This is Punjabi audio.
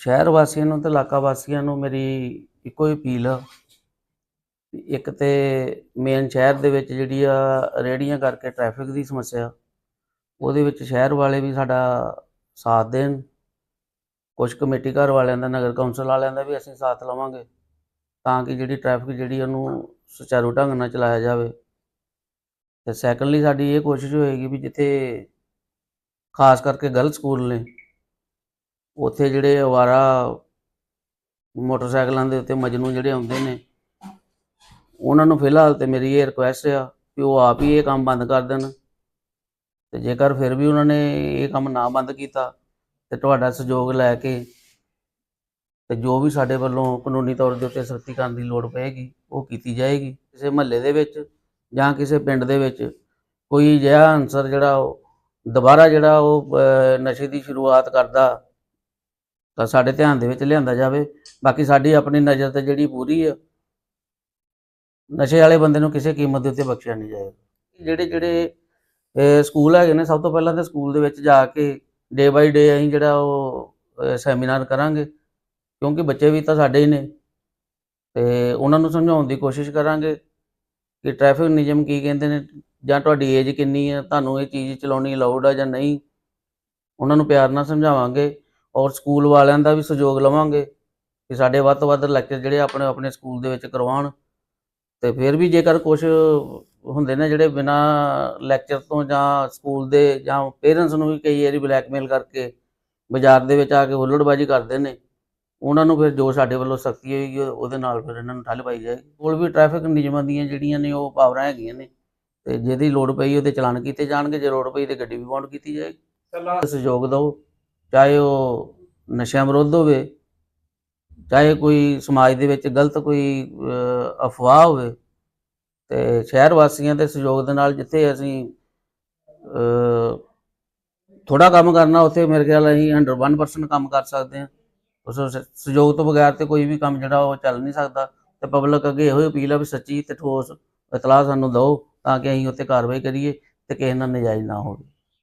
ਸ਼ਹਿਰ ਵਾਸੀਆਂ ਨੂੰ ਤੇ ਇਲਾਕਾ ਵਾਸੀਆਂ ਨੂੰ ਮੇਰੀ ਇੱਕੋ ਹੀ ਅਪੀਲ ਆ। ਵੀ ਇੱਕ ਤੇ ਮੇਨ ਸ਼ਹਿਰ ਦੇ ਵਿੱਚ ਜਿਹੜੀ ਆ, ਰੇਹੜੀਆਂ ਕਰਕੇ ਟ੍ਰੈਫਿਕ ਦੀ ਸਮੱਸਿਆ, ਉਹਦੇ ਵਿੱਚ ਸ਼ਹਿਰ ਵਾਲੇ ਵੀ ਸਾਡਾ ਸਾਥ ਦੇਣ। ਕੁਝ ਕਮੇਟੀ ਘਰ ਵਾਲਿਆਂ ਦਾ, ਨਗਰ ਕੌਂਸਲ ਵਾਲਿਆਂ ਦਾ ਵੀ ਅਸੀਂ ਸਾਥ ਲਵਾਂਗੇ, ਤਾਂ ਕਿ ਜਿਹੜੀ ਟ੍ਰੈਫਿਕ ਜਿਹੜੀ ਉਹਨੂੰ ਸੁਚਾਰੂ ਢੰਗ ਨਾਲ ਚਲਾਇਆ ਜਾਵੇ। ਤੇ ਸੈਕੰਡਲੀ ਸਾਡੀ ਇਹ ਕੋਸ਼ਿਸ਼ ਹੋਏਗੀ ਵੀ ਜਿੱਥੇ ਖਾਸ ਕਰਕੇ ਗਰਲ ਸਕੂਲ ਨੇ ਉੱਥੇ ਜਿਹੜੇ ਅਵਾਰਾ ਮੋਟਰਸਾਈਕਲਾਂ ਦੇ ਉੱਤੇ ਮਜਨੂ ਜਿਹੜੇ ਆਉਂਦੇ ਨੇ, ਉਹਨਾਂ ਨੂੰ ਫਿਲਹਾਲ ਤੇ ਮੇਰੀ ਇਹ ਰਿਕੁਐਸਟ ਆ ਕਿ ਉਹ ਆਪ ਹੀ ਇਹ ਕੰਮ ਬੰਦ ਕਰ ਦੇਣ। ਤੇ ਜੇਕਰ ਫਿਰ ਵੀ ਉਹਨਾਂ ਨੇ ਇਹ ਕੰਮ ਨਾ ਬੰਦ ਕੀਤਾ ਤੇ ਤੁਹਾਡਾ ਸਹਿਯੋਗ ਲੈ ਕੇ ਤੇ ਜੋ ਵੀ ਸਾਡੇ ਵੱਲੋਂ ਕਾਨੂੰਨੀ ਤੌਰ ਦੇ ਉੱਤੇ ਸਖਤੀ ਕਰਨ ਦੀ ਲੋੜ ਪਏਗੀ, ਉਹ ਕੀਤੀ ਜਾਏਗੀ। ਕਿਸੇ ਮਹੱਲੇ ਦੇ ਵਿੱਚ ਜਾਂ ਕਿਸੇ ਪਿੰਡ ਦੇ ਵਿੱਚ ਕੋਈ ਅਜਿਹਾ ਅਨਸਰ ਜਿਹੜਾ ਉਹ ਦੁਬਾਰਾ ਜਿਹੜਾ ਉਹ ਨਸ਼ੇ ਦੀ ਸ਼ੁਰੂਆਤ ਕਰਦਾ ਤਾਂ ਸਾਡੇ ਧਿਆਨ ਦੇ ਵਿੱਚ ਲਿਆਂਦਾ ਜਾਵੇ। ਬਾਕੀ ਸਾਡੀ ਆਪਣੀ ਨਜ਼ਰ ਤੇ ਜਿਹੜੀ ਪੂਰੀ ਆ, ਨਸ਼ੇ ਵਾਲੇ ਬੰਦੇ ਨੂੰ ਕਿਸੇ ਕੀਮਤ ਦੇ ਉੱਤੇ ਬਖਸ਼ਿਆ ਨਹੀਂ ਜਾਏਗਾ। ਜਿਹੜੇ ਜਿਹੜੇ ਸਕੂਲ ਹੈਗੇ ਨੇ, ਸਭ ਤੋਂ ਪਹਿਲਾਂ ਤਾਂ ਸਕੂਲ ਦੇ ਵਿੱਚ ਜਾ ਕੇ ਡੇ ਬਾਈ ਡੇ ਅਸੀਂ ਜਿਹੜਾ ਉਹ ਸੈਮੀਨਾਰ ਕਰਾਂਗੇ। ਕਿਉਂਕਿ ਬੱਚੇ ਵੀ ਤਾਂ ਸਾਡੇ ਹੀ ਨੇ। ਤੇ ਉਹਨਾਂ ਨੂੰ ਸਮਝਾਉਣ ਦੀ ਕੋਸ਼ਿਸ਼ ਕਰਾਂਗੇ ਕਿ ਟ੍ਰੈਫਿਕ ਨਿਯਮ ਕੀ ਕਹਿੰਦੇ ਨੇ, ਜਾਂ ਤੁਹਾਡੀ ਏਜ ਕਿੰਨੀ ਹੈ ਤੁਹਾਨੂੰ ਇਹ ਚੀਜ਼ ਚਲਾਉਣੀ ਅਲਾਉਡ ਆ ਜਾਂ ਨਹੀਂ। ਉਹਨਾਂ ਨੂੰ ਪਿਆਰ ਨਾਲ ਸਮਝਾਵਾਂਗੇ। ਔਰ ਸਕੂਲ ਵਾਲਿਆਂ ਦਾ ਵੀ ਸਹਿਯੋਗ ਲਵਾਂਗੇ ਕਿ ਸਾਡੇ ਵੱਧ ਤੋਂ ਵੱਧ ਲੈਕਚਰ ਜਿਹੜੇ ਆਪਣੇ ਆਪਣੇ ਸਕੂਲ ਦੇ ਵਿੱਚ ਕਰਵਾਉਣ ਤੇ ਫਿਰ ਵੀ ਜੇਕਰ ਕੁਝ ਹੁੰਦੇ ਨੇ ਜਿਹੜੇ ਬਿਨਾ ਲੈਕਚਰ ਤੋਂ ਜਾਂ ਸਕੂਲ ਦੇ ਜਾਂ ਪੇਰੈਂਟਸ ਨੂੰ ਵੀ ਕਈ ਵਾਰੀ ਬਲੈਕਮੇਲ ਕਰਕੇ ਬਾਜ਼ਾਰ ਦੇ ਵਿੱਚ ਆ ਕੇ ਹੁੱਲੜਬਾਜੀ ਕਰਦੇ ਨੇ ਉਹਨਾਂ ਨੂੰ ਫਿਰ ਜੋ ਸਾਡੇ ਵੱਲੋਂ ਸਖਤੀ ਹੋਏਗੀ ਉਹਦੇ ਨਾਲ ਫਿਰ ਇਹਨਾਂ ਨੂੰ ਠੱਲ ਪਾਈ ਜਾਏਗੀ। ਕੋਲ ਵੀ ਟ੍ਰੈਫਿਕ ਨਿਯਮਾਂ ਦੀਆਂ ਜਿਹੜੀਆਂ ਨੇ ਉਹ ਪਾਵਰਾਂ ਹੈਗੀਆਂ ਨੇ ਤੇ ਜਿਹਦੀ ਲੋੜ ਪਈ ਉਹਦੇ ਚਲਾਨ ਕੀਤੇ ਜਾਣਗੇ ਜੇ ਲੋੜ ਪਈ ਤੇ ਗੱਡੀ ਵੀ ਬਾਉਂਡ ਕੀਤੀ ਜਾਏਗੀ। ਸਹਿਯੋਗ ਦਿਓ। ਚਾਹੇ ਉਹ ਨਸ਼ਿਆਂ ਵਿਰੁੱਧ ਹੋਵੇ, ਚਾਹੇ ਕੋਈ ਸਮਾਜ ਦੇ ਵਿੱਚ ਗਲਤ ਕੋਈ ਅਫਵਾਹ ਹੋਵੇ, ਤੇ ਸ਼ਹਿਰ ਵਾਸੀਆਂ ਦੇ ਸਹਿਯੋਗ ਦੇ ਨਾਲ ਜਿੱਥੇ ਅਸੀਂ ਥੋੜਾ ਕੰਮ ਕਰਨਾ, ਉੱਥੇ ਮੇਰੇ ਖਿਆਲ ਅਸੀਂ 101% ਕੰਮ ਕਰ ਸਕਦੇ ਹਾਂ। ਉਸ ਸਹਿਯੋਗ ਤੋਂ ਬਗੈਰ ਤੇ ਕੋਈ ਵੀ ਕੰਮ ਜਿਹੜਾ ਉਹ ਚੱਲ ਨਹੀਂ ਸਕਦਾ ਤੇ ਪਬਲਿਕ ਅੱਗੇ ਇਹੋ ਹੀ ਅਪੀਲ ਆ ਵੀ ਸੱਚੀ ਤੇ ਠੋਸ ਇਤਲਾਹ ਸਾਨੂੰ ਦਿਓ ਤਾਂ ਕਿ ਅਸੀਂ ਉੱਤੇ ਕਾਰਵਾਈ ਕਰੀਏ ਤੇ ਕਿਸੇ ਨਾਲ ਨਜਾਇਜ਼ ਨਾ ਹੋਵੇ।